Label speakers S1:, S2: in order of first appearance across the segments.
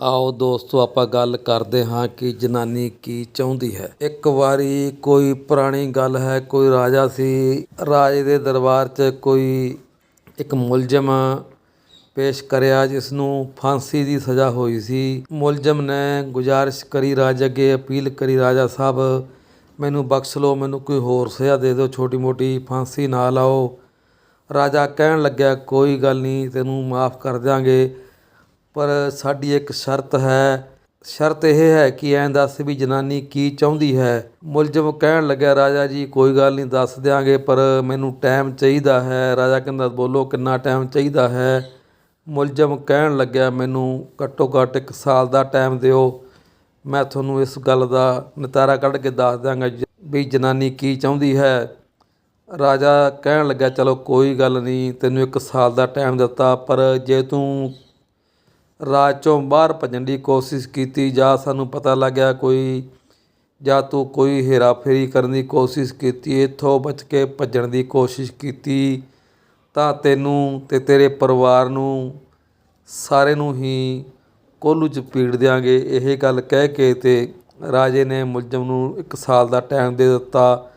S1: ਆਓ ਦੋਸਤੋ, ਆਪਾਂ ਗੱਲ ਕਰਦੇ ਹਾਂ ਕਿ ਜਨਾਨੀ ਕੀ ਚਾਹੁੰਦੀ ਹੈ। ਇੱਕ ਵਾਰੀ ਕੋਈ ਪੁਰਾਣੀ ਗੱਲ ਹੈ, ਕੋਈ ਰਾਜਾ ਸੀ, ਰਾਜੇ ਦੇ ਦਰਬਾਰ 'ਚ ਕੋਈ ਇੱਕ ਮੁਲਜ਼ਮ ਪੇਸ਼ ਕਰਿਆ, ਜਿਸ ਨੂੰ ਫਾਂਸੀ ਦੀ ਸਜ਼ਾ ਹੋਈ ਸੀ। ਮੁਲਜ਼ਮ ਨੇ ਗੁਜ਼ਾਰਿਸ਼ ਕਰੀ, ਰਾਜੇ ਅੱਗੇ ਅਪੀਲ ਕਰੀ, ਰਾਜਾ ਸਾਹਿਬ, ਮੈਨੂੰ ਬਖਸ਼ ਲਓ, ਮੈਨੂੰ ਕੋਈ ਹੋਰ ਸਜ਼ਾ ਦੇ ਦਿਓ ਛੋਟੀ ਮੋਟੀ ਫਾਂਸੀ ਨਾ ਲਾਓ। ਰਾਜਾ ਕਹਿਣ ਲੱਗਿਆ, ਕੋਈ ਗੱਲ ਨਹੀਂ, ਤੈਨੂੰ ਮਾਫ ਕਰ ਦਿਆਂਗੇ। ਪਰ ਸਾਡੀ ਇੱਕ ਸ਼ਰਤ ਹੈ। ਸ਼ਰਤ ਇਹ ਹੈ ਕਿ ਐਂ ਦੱਸ ਵੀ ਜਨਾਨੀ ਕੀ ਚਾਹੁੰਦੀ ਹੈ। ਮੁਲਜ਼ਮ ਕਹਿਣ ਲੱਗਿਆ, ਰਾਜਾ ਜੀ, ਕੋਈ ਗੱਲ ਨਹੀਂ, ਦੱਸ ਦਿਆਂਗੇ, ਪਰ ਮੈਨੂੰ ਟਾਈਮ ਚਾਹੀਦਾ ਹੈ। ਰਾਜਾ ਕਹਿੰਦਾ, ਬੋਲੋ, ਕਿੰਨਾ ਟਾਈਮ ਚਾਹੀਦਾ ਹੈ? ਮੁਲਜ਼ਮ ਕਹਿਣ ਲੱਗਿਆ, ਮੈਨੂੰ ਘੱਟੋ ਘੱਟ ਇੱਕ ਸਾਲ ਦਾ ਟਾਈਮ ਦਿਓ। ਮੈਂ ਤੁਹਾਨੂੰ ਇਸ ਗੱਲ ਦਾ ਨਤਾਰਾ ਕੱਢ ਕੇ ਦੱਸ ਦਿਆਂਗਾ ਜ- ਵੀ ਜਨਾਨੀ ਕੀ ਚਾਹੁੰਦੀ ਹੈ। ਰਾਜਾ ਕਹਿਣ ਲੱਗਾ ਚਲੋ, ਕੋਈ ਗੱਲ ਨਹੀਂ, ਤੈਨੂੰ ਇੱਕ ਸਾਲ ਦਾ ਟਾਈਮ ਦਿੱਤਾ, ਪਰ ਜੇ ਤੂੰ ਰਾਜ ਚੋਂ ਬਾਹਰ ਭੱਜਣ ਦੀ ਕੋਸ਼ਿਸ਼ ਕੀਤੀ, ਜਾਂ ਸਾਨੂੰ ਪਤਾ ਲੱਗਿਆ ਕੋਈ, ਜਾਂ ਤੂੰ ਕੋਈ ਹੇਰਾਫੇਰੀ ਕਰਨ ਦੀ ਕੋਸ਼ਿਸ਼ ਕੀਤੀ, ਇੱਥੋਂ ਬਚ ਕੇ ਭੱਜਣ ਦੀ ਕੋਸ਼ਿਸ਼ ਕੀਤੀ, ਤਾਂ ਤੈਨੂੰ ਤੇ ਤੇਰੇ ਪਰਿਵਾਰ ਨੂੰ ਸਾਰੇ ਨੂੰ ਹੀ ਕੋਲੂ 'ਚ ਪੀੜ ਦਿਆਂਗੇ। ਇਹ ਗੱਲ ਕਹਿ ਕੇ ਤੇ ਰਾਜੇ ਨੇ ਮੁਲਜ਼ਮ ਨੂੰ ਇੱਕ ਸਾਲ ਦਾ ਟਾਈਮ ਦੇ ਦਿੱਤਾ।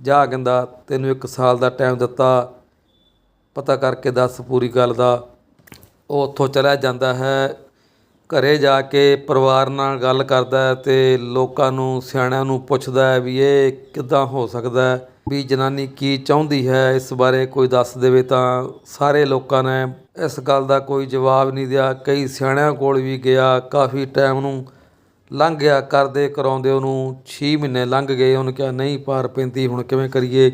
S1: ਜਾ ਕਹਿੰਦਾ, ਤੈਨੂੰ ਇੱਕ ਸਾਲ ਦਾ ਟਾਈਮ ਦਿੱਤਾ। ਪਤਾ ਕਰਕੇ ਦੱਸ ਪੂਰੀ ਗੱਲ ਦਾ। ਉਹ ਉੱਥੋਂ ਚਲਾ ਜਾਂਦਾ ਹੈ, ਘਰ ਜਾ ਕੇ ਪਰਿਵਾਰ ਨਾਲ ਗੱਲ ਕਰਦਾ ਅਤੇ ਲੋਕਾਂ ਨੂੰ, ਸਿਆਣਿਆਂ ਨੂੰ ਪੁੱਛਦਾ ਵੀ ਇਹ ਕਿੱਦਾਂ ਹੋ ਸਕਦਾ ਵੀ ਜਨਾਨੀ ਕੀ ਚਾਹੁੰਦੀ ਹੈ, ਇਸ ਬਾਰੇ ਕੋਈ ਦੱਸ ਦੇਵੇ ਤਾਂ ਸਾਰੇ ਲੋਕਾਂ ਨੇ ਇਸ ਗੱਲ ਦਾ ਕੋਈ ਜਵਾਬ ਨਹੀਂ ਦਿਆ। ਕਈ ਸਿਆਣਿਆਂ ਕੋਲ ਵੀ ਗਿਆ, ਕਾਫੀ ਟਾਈਮ ਨੂੰ ਲੰਘ ਗਿਆ, ਕਰਦੇ ਕਰਾਉਂਦੇ ਉਹਨੂੰ 6 ਮਹੀਨੇ ਲੰਘ ਗਏ। ਉਹਨੇ ਕਿਹਾ, ਨਹੀਂ ਪਾਰ ਪੈਂਦੀ, ਹੁਣ ਕਿਵੇਂ ਕਰੀਏ?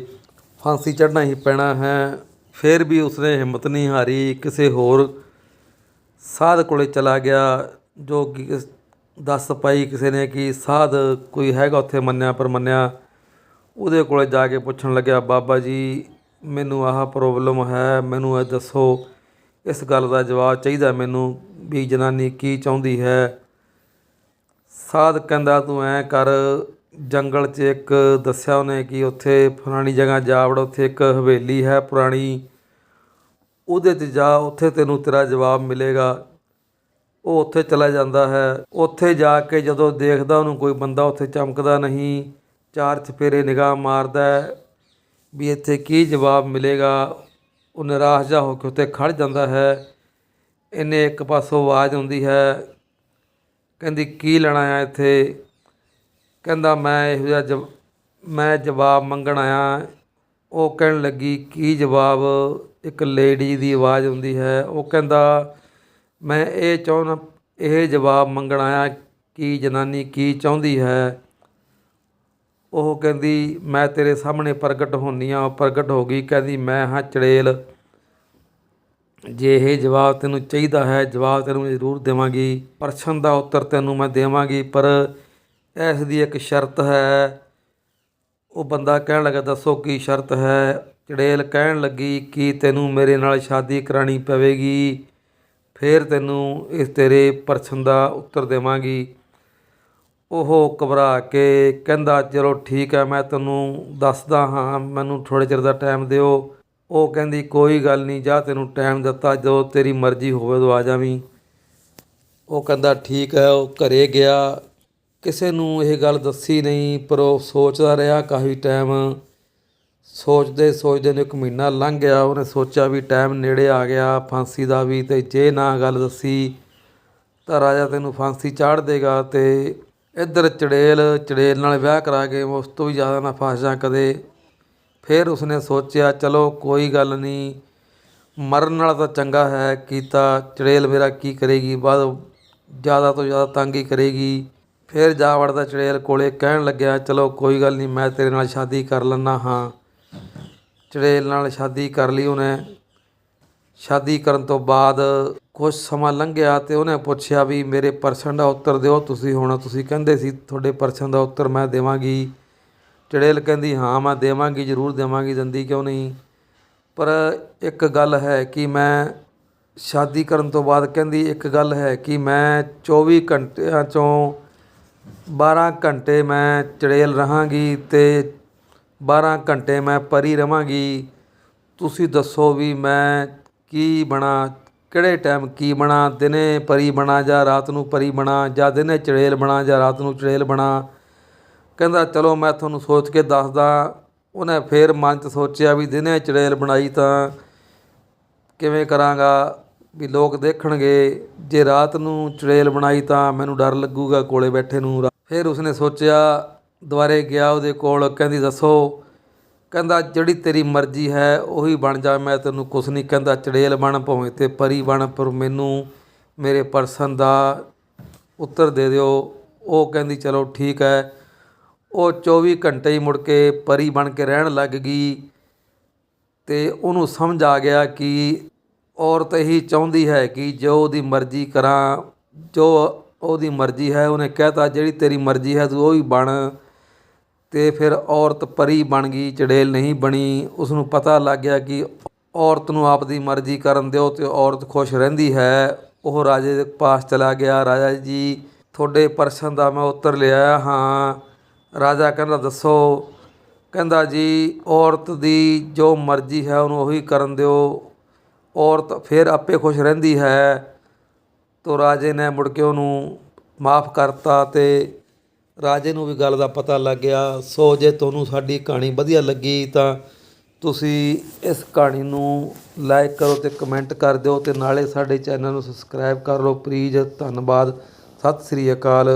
S1: ਫਾਂਸੀ ਚੜ੍ਹਨਾ ਹੀ ਪੈਣਾ ਹੈ। ਫਿਰ ਵੀ ਉਸਨੇ ਹਿੰਮਤ ਨਹੀਂ ਹਾਰੀ, ਕਿਸੇ ਹੋਰ ਸਾਧ ਕੋਲੇ ਚਲਾ ਗਿਆ, ਜੋ ਕਿ ਦੱਸ ਪਾਈ ਕਿਸੇ ਨੇ ਕਿ ਸਾਧ ਕੋਈ ਹੈਗਾ ਉੱਥੇ ਮੰਨਿਆ ਪਰ ਮੰਨਿਆ, ਉਹਦੇ ਕੋਲੇ ਜਾ ਕੇ ਪੁੱਛਣ ਲੱਗਿਆ, ਬਾਬਾ ਜੀ, ਮੈਨੂੰ ਆਹ ਪ੍ਰੋਬਲਮ ਹੈ, ਮੈਨੂੰ ਇਹ ਦੱਸੋ, ਇਸ ਗੱਲ ਦਾ ਜਵਾਬ ਚਾਹੀਦਾ ਮੈਨੂੰ ਵੀ ਜਨਾਨੀ ਕੀ ਚਾਹੁੰਦੀ ਹੈ? ਸਾਧ ਕਹਿੰਦਾ, ਤੂੰ ਐ ਕਰ, ਜੰਗਲ 'ਚ ਇੱਕ ਦੱਸਿਆ ਉਹਨੇ ਕਿ ਉੱਥੇ ਫਲਾਣੀ ਜਗ੍ਹਾ ਜਾ ਵੜ ਉੱਥੇ ਇੱਕ ਹਵੇਲੀ ਹੈ ਪੁਰਾਣੀ ਉਹਦੇ 'ਚ ਜਾ, ਉੱਥੇ ਤੈਨੂੰ ਤੇਰਾ ਜਵਾਬ ਮਿਲੇਗਾ। ਉਹ ਉੱਥੇ ਚਲਾ ਜਾਂਦਾ ਹੈ। ਉੱਥੇ ਜਾ ਕੇ ਜਦੋਂ ਦੇਖਦਾ ਉਹਨੂੰ ਕੋਈ ਬੰਦਾ ਉੱਥੇ ਚਮਕਦਾ ਨਹੀਂ, ਚਾਰ ਚਪੇਰੇ ਨਿਗਾਹ ਮਾਰਦਾ ਵੀ ਇੱਥੇ ਕੀ ਜਵਾਬ ਮਿਲੇਗਾ। ਉਹ ਨਿਰਾਸ਼ ਜਿਹਾ ਹੋ ਕੇ ਉੱਥੇ ਖੜ ਜਾਂਦਾ ਹੈ। ਇਹਨੇ ਇੱਕ ਪਾਸੋਂ ਆਵਾਜ਼ ਆਉਂਦੀ ਹੈ, ਕਹਿੰਦੀ, ਕੀ ਲੈਣਾ ਆ ਇੱਥੇ? ਕਹਿੰਦਾ, ਮੈਂ ਇਹੋ ਜਿਹਾ ਜਵ, ਮੈਂ ਜਵਾਬ ਮੰਗਣ ਆਇਆ। ਉਹ ਕਹਿਣ ਲੱਗੀ, ਕੀ ਜਵਾਬ? ਇੱਕ ਲੇਡੀ ਦੀ ਆਵਾਜ਼ ਆਉਂਦੀ ਹੈ, ਉਹ ਕਹਿੰਦਾ, ਮੈਂ ਇਹ ਚਾਹੁੰਦਾ, ਇਹ ਜਵਾਬ ਮੰਗਣ ਆਇਆ ਕਿ ਜਨਾਨੀ ਕੀ ਚਾਹੁੰਦੀ ਹੈ? ਉਹ ਕਹਿੰਦੀ, ਮੈਂ ਤੇਰੇ ਸਾਹਮਣੇ ਪ੍ਰਗਟ ਹੁੰਨੀ ਆ ਉਹ ਪ੍ਰਗਟ ਹੋ ਗਈ। ਕਹਿੰਦੀ, ਮੈਂ ਹਾਂ ਚੜੇਲ। ਜੇ ਇਹ ਜਵਾਬ ਤੈਨੂੰ ਚਾਹੀਦਾ ਹੈ, ਜਵਾਬ ਤੈਨੂੰ ਜ਼ਰੂਰ ਦੇਵਾਂਗੀ। ਪ੍ਰਸ਼ਨ ਦਾ ਉੱਤਰ ਤੈਨੂੰ ਮੈਂ ਦੇਵਾਂਗੀ, ਪਰ ਇਸ ਦੀ ਇੱਕ ਸ਼ਰਤ ਹੈ। ਉਹ ਬੰਦਾ ਕਹਿਣ ਲੱਗਾ, ਦੱਸੋ ਕੀ ਸ਼ਰਤ ਹੈ? ਚੜੇਲ ਕਹਿਣ ਲੱਗੀ ਕਿ ਤੈਨੂੰ ਮੇਰੇ ਨਾਲ ਸ਼ਾਦੀ ਕਰਾਣੀ ਪਵੇਗੀ, ਫਿਰ ਤੈਨੂੰ ਇਸ ਤੇਰੇ ਪ੍ਰਸ਼ਨ ਦਾ ਉੱਤਰ ਦੇਵਾਂਗੀ। ਉਹ ਘਬਰਾ ਕੇ ਕਹਿੰਦਾ, ਚਲੋ ਠੀਕ ਹੈ, ਮੈਂ ਤੈਨੂੰ ਦੱਸਦਾ ਹਾਂ, ਮੈਨੂੰ ਥੋੜ੍ਹੇ ਚਿਰ ਦਾ ਟਾਈਮ ਦਿਓ। ਉਹ ਕਹਿੰਦੀ, ਕੋਈ ਗੱਲ ਨਹੀਂ, ਜਾ ਤੈਨੂੰ ਟਾਈਮ ਦਿੱਤਾ ਜਦੋਂ ਤੇਰੀ ਮਰਜ਼ੀ ਹੋਵੇ, ਉਦੋਂ ਆ ਜਾਵੀਂ। ਉਹ ਕਹਿੰਦਾ, ਠੀਕ ਹੈ। ਉਹ ਘਰੇ ਗਿਆ। ਕਿਸੇ ਨੂੰ ਇਹ ਗੱਲ ਦੱਸੀ ਨਹੀਂ, ਪਰ ਉਹ ਸੋਚਦਾ ਰਿਹਾ, ਕਾਫੀ ਟਾਈਮ ਸੋਚਦੇ ਸੋਚਦੇ ਨੂੰ ਇੱਕ ਮਹੀਨਾ ਲੰਘ ਗਿਆ, ਉਹਨੇ ਸੋਚਿਆ ਵੀ ਟਾਈਮ ਨੇੜੇ ਆ ਗਿਆ, ਫਾਂਸੀ ਦਾ ਵੀ ਤੇ ਜੇ ਨਾ ਗੱਲ ਦੱਸੀ ਤਾਂ ਰਾਜਾ ਤੈਨੂੰ ਫਾਂਸੀ ਚਾੜ ਦੇਗਾ ਤੇ ਇੱਧਰ ਚੜੇਲ ਚੜੇਲ ਨਾਲ ਵਿਆਹ ਕਰਾ ਕੇ ਮੈਂ ਉਸ ਤੋਂ ਵੀ ਜ਼ਿਆਦਾ ਨਾ ਫਸ ਜਾ ਕਦੇ। ਫਿਰ ਉਸਨੇ ਸੋਚਿਆ, ਚਲੋ ਕੋਈ ਗੱਲ ਨਹੀਂ ਮਰਨ ਨਾਲ ਤਾਂ ਚੰਗਾ ਹੈ ਕੀਤਾ, ਚੜੇਲ ਮੇਰਾ ਕੀ ਕਰੇਗੀ ਬਾਅਦ ਜ਼ਿਆਦਾ ਤੋਂ ਜ਼ਿਆਦਾ ਤੰਗ ਹੀ ਕਰੇਗੀ। ਫਿਰ ਜਾ ਵੜਦਾ ਚੜੇਲ ਕੋਲੇ ਕਹਿਣ ਲੱਗਿਆ, ਚਲੋ ਕੋਈ ਗੱਲ ਨਹੀਂ ਮੈਂ ਤੇਰੇ ਨਾਲ ਸ਼ਾਦੀ ਕਰ ਲੈਂਦਾ ਹਾਂ। ਚੜੇਲ ਨਾਲ ਸ਼ਾਦੀ ਕਰ ਲਈ ਉਹਨੇ। ਸ਼ਾਦੀ ਕਰਨ ਤੋਂ ਬਾਅਦ ਕੁਝ ਸਮਾਂ ਲੰਘਿਆ ਤੇ ਉਹਨੇ ਪੁੱਛਿਆ ਵੀ ਮੇਰੇ ਪ੍ਰਸ਼ਨ ਦਾ ਉੱਤਰ ਦਿਓ, ਤੁਸੀਂ ਹੁਣ ਤੁਸੀਂ ਕਹਿੰਦੇ ਸੀ ਤੁਹਾਡੇ ਪ੍ਰਸ਼ਨ ਦਾ ਉੱਤਰ ਮੈਂ ਦੇਵਾਂਗੀ। ਚੜੇਲ ਕਹਿੰਦੀ, ਹਾਂ, ਮੈਂ ਦੇਵਾਂਗੀ, ਜ਼ਰੂਰ ਦੇਵਾਂਗੀ, ਦਿੰਦੀ ਕਿਉਂ ਨਹੀਂ? ਪਰ ਇੱਕ ਗੱਲ ਹੈ ਕਿ ਮੈਂ ਸ਼ਾਦੀ ਕਰਨ ਤੋਂ ਬਾਅਦ ਕਹਿੰਦੀ, ਇੱਕ ਗੱਲ ਹੈ ਕਿ ਮੈਂ 24 ਘੰਟਿਆਂ ਚੋਂ 12 ਘੰਟੇ ਮੈਂ ਚੜੇਲ ਰਹਾਂਗੀ ਤੇ 12 ਘੰਟੇ ਮੈਂ ਪਰੀ ਰਵਾਂਗੀ। ਤੁਸੀਂ ਦੱਸੋ ਵੀ ਮੈਂ ਕੀ ਬਣਾ, ਕਿਹੜੇ ਟਾਈਮ ਕੀ ਬਣਾ, ਦਿਨੇ ਪਰੀ ਬਣਾ ਜਾਂ ਰਾਤ ਨੂੰ ਪਰੀ ਬਣਾ ਜਾਂ ਦਿਨੇ ਚੜੇਲ ਬਣਾ ਜਾਂ ਰਾਤ ਨੂੰ ਚੜੇਲ ਬਣਾ? ਕਹਿੰਦਾ, ਚਲੋ, ਮੈਂ ਤੁਹਾਨੂੰ ਸੋਚ ਕੇ ਦੱਸਦਾ। ਉਹਨੇ ਫੇਰ ਮਨ 'ਚ ਸੋਚਿਆ ਵੀ ਦਿਨੇ ਚੜੇਲ ਬਣਾਈ ਤਾਂ ਕਿਵੇਂ ਕਰਾਂਗਾ ਵੀ ਲੋਕ ਦੇਖਣਗੇ। ਜੇ ਰਾਤ ਨੂੰ ਚੜੇਲ ਬਣਾਈ ਤਾਂ ਮੈਨੂੰ ਡਰ ਲੱਗੂਗਾ ਕੋਲੇ ਬੈਠੇ ਨੂੰ। ਫਿਰ ਉਸਨੇ ਸੋਚਿਆ ਦੁਬਾਰੇ ਗਿਆ ਉਹਦੇ ਕੋਲ, ਕਹਿੰਦੀ, ਦੱਸੋ, ਕਹਿੰਦਾ, ਜਿਹੜੀ ਤੇਰੀ ਮਰਜ਼ੀ ਹੈ, ਉਹੀ ਬਣ ਜਾ, ਮੈਂ ਤੈਨੂੰ ਕੁਛ ਨਹੀਂ ਕਹਿੰਦਾ, ਚੜੇਲ ਬਣ ਭਾਵੇਂ ਤੇ ਪਰੀ ਬਣ, ਪਰ ਮੈਨੂੰ ਮੇਰੇ ਪਰਸਨ ਦਾ ਉੱਤਰ ਦੇ ਦਿਓ। ਉਹ ਕਹਿੰਦੀ, ਚਲੋ, ਠੀਕ ਹੈ। ਉਹ 24 ਘੰਟੇ ਹੀ ਮੁੜ ਕੇ ਪਰੀ ਬਣ ਕੇ ਰਹਿਣ ਲੱਗ ਗਈ ਤੇ ਉਹਨੂੰ ਸਮਝ ਆ ਗਿਆ ਕਿ ਔਰਤ ਹੀ ਚਾਹੁੰਦੀ ਹੈ ਕਿ ਜੋ ਉਹਦੀ ਮਰਜ਼ੀ ਕਰਾਂ, ਜੋ ਉਹਦੀ ਮਰਜ਼ੀ ਹੈ, ਉਹਨੇ ਕਹਿਤਾ, ਜਿਹੜੀ ਤੇਰੀ ਮਰਜ਼ੀ ਹੈ, ਤੂੰ ਉਹ ਹੀ ਬਣ। ਅਤੇ ਫਿਰ ਔਰਤ ਪਰੀ ਬਣ ਗਈ ਚੜੇਲ ਨਹੀਂ ਬਣੀ। ਉਸ ਨੂੰ ਪਤਾ ਲੱਗ ਗਿਆ ਕਿ ਔਰਤ ਨੂੰ ਆਪਦੀ ਮਰਜ਼ੀ ਕਰਨ ਦਿਓ ਅਤੇ ਔਰਤ ਖੁਸ਼ ਰਹਿੰਦੀ ਹੈ। ਉਹ ਰਾਜੇ ਦੇ ਪਾਸ ਚਲਾ ਗਿਆ। ਰਾਜਾ ਜੀ, ਤੁਹਾਡੇ ਪ੍ਰਸ਼ਨ ਦਾ ਮੈਂ ਉੱਤਰ ਲਿਆ ਹਾਂ। ਰਾਜਾ ਕਹਿੰਦਾ, ਦੱਸੋ। ਕਹਿੰਦਾ, ਜੀ, ਔਰਤ ਦੀ ਜੋ ਮਰਜ਼ੀ ਹੈ ਉਹਨੂੰ ਉਹੀ ਕਰਨ ਦਿਓ। ਔਰਤ ਫਿਰ ਆਪੇ ਖੁਸ਼ ਰਹਿੰਦੀ ਹੈ। ਤੋ ਰਾਜੇ ਨੇ ਮੁੜ ਕੇ ਉਹਨੂੰ ਮਾਫ ਕਰਤਾ ਤੇ ਰਾਜੇ ਨੂੰ ਵੀ ਗੱਲ ਦਾ ਪਤਾ ਲੱਗ ਗਿਆ, ਸੋ ਜੇ ਤੁਹਾਨੂੰ ਸਾਡੀ ਕਹਾਣੀ ਵਧੀਆ ਲੱਗੀ ਤਾਂ ਤੁਸੀਂ ਇਸ ਕਹਾਣੀ ਨੂੰ ਲਾਈਕ ਕਰੋ ਤੇ ਕਮੈਂਟ ਕਰ ਦਿਓ ਤੇ ਨਾਲੇ ਸਾਡੇ ਚੈਨਲ ਨੂੰ ਸਬਸਕ੍ਰਾਈਬ ਕਰ ਲਓ। ਪਲੀਜ਼ ਧੰਨਵਾਦ। ਸਤਿ ਸ੍ਰੀ ਅਕਾਲ।